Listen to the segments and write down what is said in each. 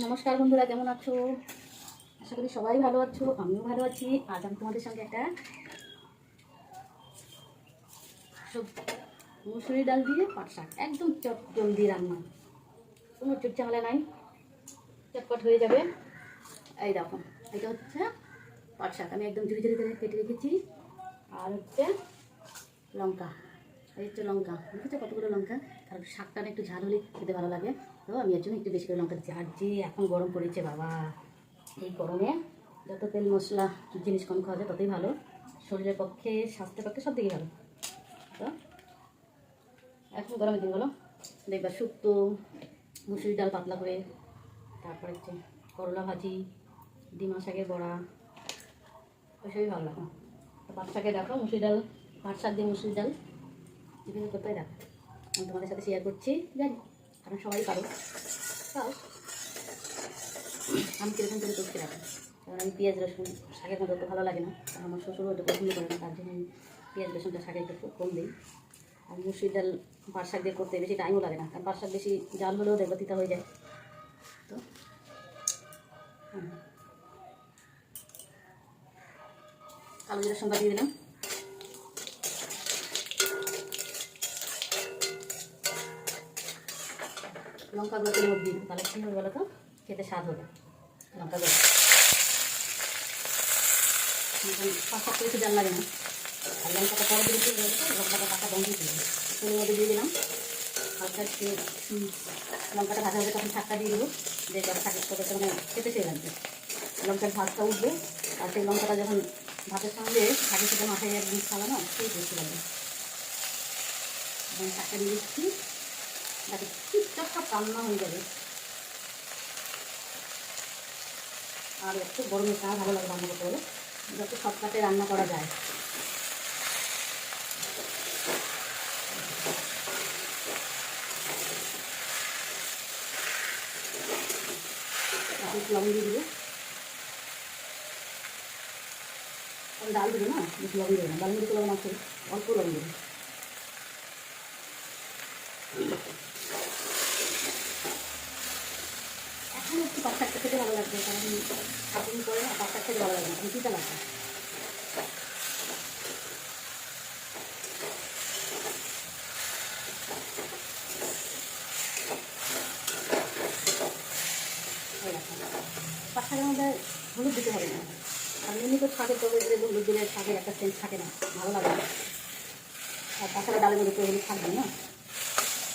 নমস্কার বন্ধুরা, কেমন আছো? আশা করি সবাই ভালো আছো, আমিও ভালো আছি। আজ আমি তোমাদের সঙ্গে একটা মুসুরি ডাল দিয়ে পাট শাক, একদম চট জলদি রান্না। কোনো চুট ঝামেলা নাই, চটপট হয়ে যাবে। এই দেখো, এটা হচ্ছে পাট শাক। আমি একদম ঝুড়ি ঝুড়ি করে কেটে রেখেছি। আর হচ্ছে লঙ্কা, এই হচ্ছে লঙ্কা। দেখেছ কতগুলো লঙ্কা? কারণ শাকটা একটু ঝাল হলে খেতে ভালো লাগে। তো আমি এর জন্য একটু বেশি করে লঙ্কা দিচ্ছি। আর যে এখন গরম পড়েছে বাবা, এই গরমে যত তেল মশলা জিনিস কম খাওয়া যায় ততই ভালো। শরীরের পক্ষে, স্বাস্থ্যের পক্ষে সব দিকেই ভালো। তো এখন গরমের দিনগুলো দেখবা শুক্তো মুসুরি ডাল পাতলা করে, তারপরে হচ্ছে করলা ভাজি, ডিমা শাকের বড়া, ওইসবই ভালো লাগে। তো পাট শাকে দেখো মুসুরি ডাল, পাট শাক দিয়ে মুসুরি ডাল। বিভিন্ন কোথায় দেখো। আমি তোমাদের সাথে শেয়ার করছি, জানি, কারণ সবাই পারো। আমি কীরকম করে করতে রাখি কারণ আমি পেঁয়াজ, রসুন, শাকের মতো অত ভালো লাগে না, কারণ আমার শ্বশুরও ওটা পছন্দ করে না, তার জন্য আমি পেঁয়াজ, রসুনটা শাকে একটু কম দিই। আর মুসুরি ডাল পাট শাক দিয়ে করতে বেশি টাইমও লাগে না, কারণ পাট শাক বেশি জাল হলেও দেখব তিতা হয়ে যায়। তো। কালো জিরা সংখ্যা দিয়ে দিলাম। লঙ্কাগুলো তেলের মধ্যে দিই তাহলে কী হবে বলো তো খেতে স্বাদ হবে। লঙ্কাগুলো পাঁচটা করে জাল লাগে না আর লঙ্কাটা পরে দিয়ে দিতে লঙ্কাটা পাতা বন্ধ দিয়ে দিলাম তেলের মধ্যে দিয়ে দিলাম। হালকা একটু লঙ্কাটা ভাজা হবে তখন শাকটা দিয়ে দেবো। দিয়ে যাবে শাকের সাথে মানে খেতে চেয়ে লাগবে লঙ্কার ভাতটা উঠবে। আর সেই লঙ্কাটা যখন ভাতের সঙ্গে শাকের সাথে মাথায় একদিন খাওয়ানো সেই বেশি লাগবে। এখন শাকটা দিয়ে দিচ্ছি। যাতে চুপচাপ রান্না হয়ে যাবে। আর একটু গরমের চা ভালো লাগে রান্না করতে হলে, যত শর্টকাটে রান্না করা যায়। লবণ দিয়ে দেবো। ডাল দেবো না বেশি লবণ দেবো না ডাল মিলে লবণ আছে, অল্প লবণ দেবো এখন একটু পাঁচটা খেতে ভালো লাগবে কারণ সাতদিন পরে না। পাঁচটা খেতে ভালো লাগবে আমি লাগবে পাঁচটার মধ্যে হলুদ দিতে হবে না। আর এমনি তো শাকের তরকারিতে হলুদ দিলে শাকের একটা সেন্স থাকে না। ভালো লাগে না। আর তাছাড়া ডালের মধ্যে তো হলুদ থাকবে না।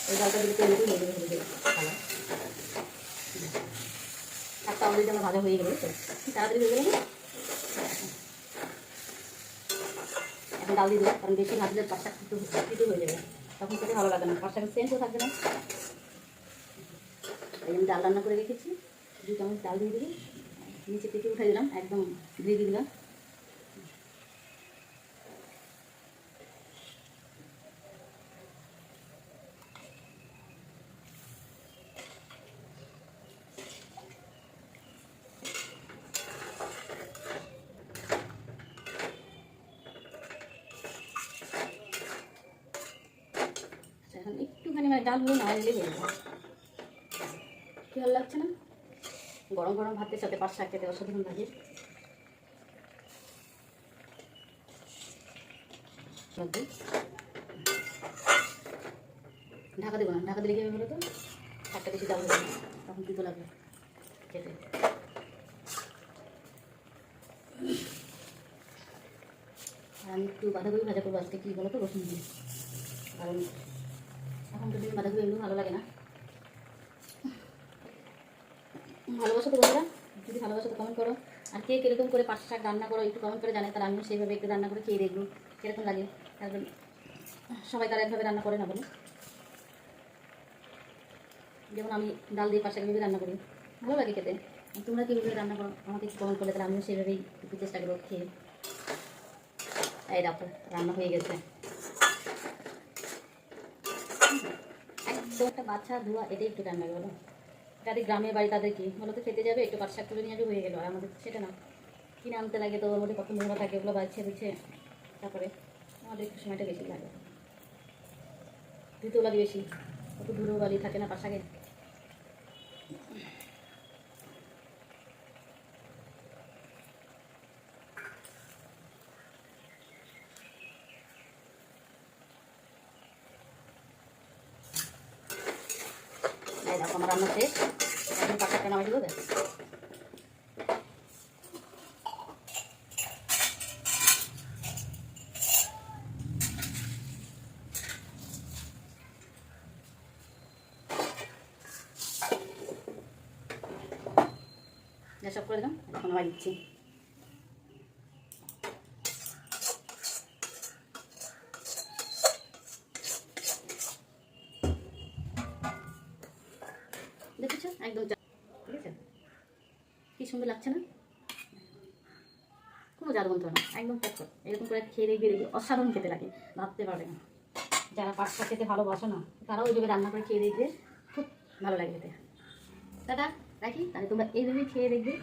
ওই ডালটা দিলে তো হলুদ হলুদ ভালো। শাকটা অলরেডি আমার ভাজা হয়ে গেলো তাড়াতাড়ি হয়ে গেলো এখন ডাল দিয়ে দেবো কারণ বেশি ভাজলে পাঁচ শাক একটু একটু হয়ে যাবে। তখন সেটা ভালো লাগে না, পাঁচ শাকের সেন্টও থাকবে না। এই আমি ডাল রান্না করে রেখেছি। দু চামচ ডাল দিয়ে দিলাম? নিচে থেকে উঠে দিলাম, একদম দিয়ে দিলাম। ডাল হলে না হয়ে যাবে কি ভালো লাগছে না? গরম গরম ভাতের সাথে পাঁচ শাক খেতে অসাধারণ লাগে। ঢাকা দেবো না, ঢাকা দিলে কি হবে বলো তো? শাকটা বেশি দাম হবে তখন কিন্তু লাগবে খেতে। আর আমি একটু বাঁধাকপি ভাজা করব আজকে, কী বলো তো? রসুন দিয়ে। কারণ এখন ভালো লাগে না ভালোবাসা তো বন্ধুরা, যদি ভালোবাসা তো কমেন্ট করো। আর কে কীরকম করে পাঁচ শাক রান্না করো, একটু কমেন্ট করে জানে তারা আমিও সেইভাবে একটু রান্না করে খেয়ে দেখব, কীরকম লাগে। তারপর সবাই তারা একভাবে রান্না করে না বলো। যেমন আমি ডাল দিয়ে পাঁচ শাক ভেবে রান্না করি। ভালো লাগে খেতে। তোমরা কীভাবে রান্না করো, আমাকে একটু কমেন্ট করলে, তাহলে আমিও সেইভাবেই একটু চেষ্টা করব খেয়ে। এই রাখো রান্না হয়ে গেছে। একটা বাচ্চা ধোয়া এটাই একটু রান্না বলো। যাদের গ্রামের বাড়ি তাদের কি? বলো তো খেতে যাবে, একটু বাচ্চা তুলে নিয়ে যাবে, হয়ে গেলো। আর আমাদের সেটা না। কিনে আনতে লাগে তো ওর মধ্যে কত নোংরা থাকে ওগুলো বাচ্চা দিচ্ছে তারপরে আমাদের একটু সময়টা বেশি লাগে। ধুতেও লাগে বেশি কত ধুলো বালি থাকে না পাট শাকে রান্না শেষ এখন শাকটা নামাই দেবো সব করে দিলাম এখন নামাই দিচ্ছি। দেখেছ? একদম ঠিক আছে? কি সুন্দর লাগছে না? কোনো জাল বলতে না। একদম প্যাক এরকম করে খেয়ে দেখবে দেখবে অসাধারণ খেতে লাগে। ভাবতে পারবে না। যারা পাস্তা খেতে ভালোবাসো না, তারাও ওইভাবে রান্না করে খেয়ে দেখবে খুব ভালো লাগে খেতে। দাদা রাখি? তাহলে তোমরা এইভাবে খেয়ে দেখবে।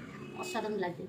অসাধারণ লাগবে।